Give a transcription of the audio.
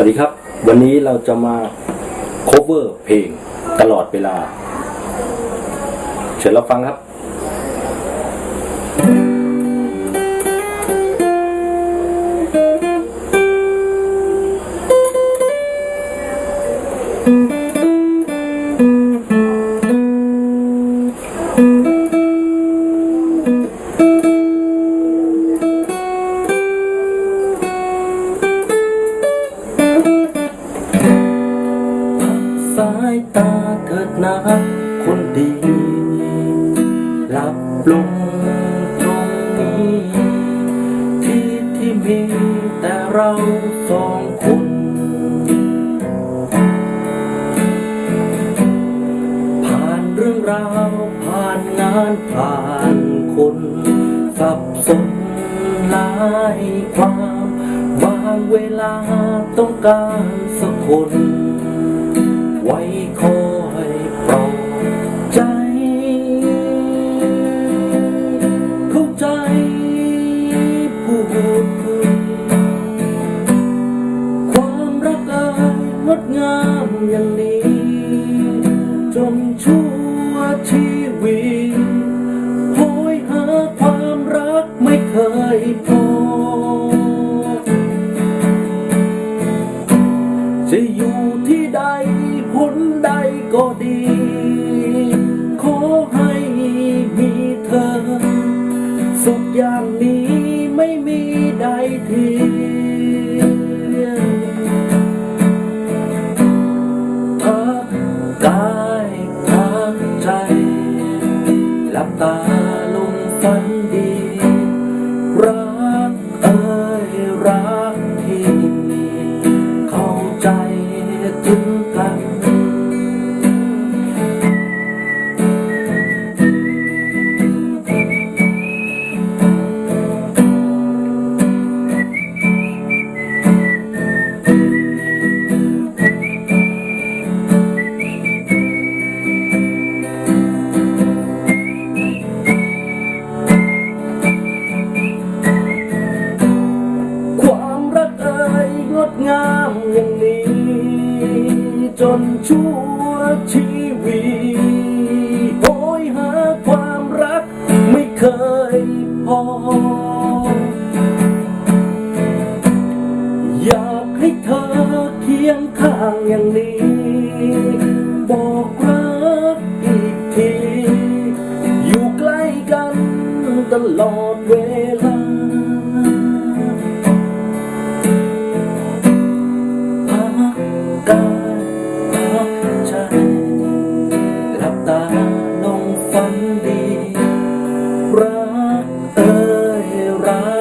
วัสดีครับ วันนี้เราจะมา cover เพลงตลอดเวลา เชิญรับฟังครับ สายตาเถิดนะคนดี หลับลงตรงนี้ ที่ที่มีแต่เราสองคนผ่านเรื่องราวผ่านงานผ่านคนสับสนหลายความบางเวลาต้องการสักคน ไว้คอยปลอบใจ เข้าใจผู้คุยความรักเอ่ยงดงามอย่างนี้ ใดเทียมพักกาย จนชั่วชีวิตโหยหาความรักไม่เคยพอ อยากให้เธอเคียงข้างอย่างนี้ บอกรักอีกที อยู่ใกล้กันตลอดเวลา ล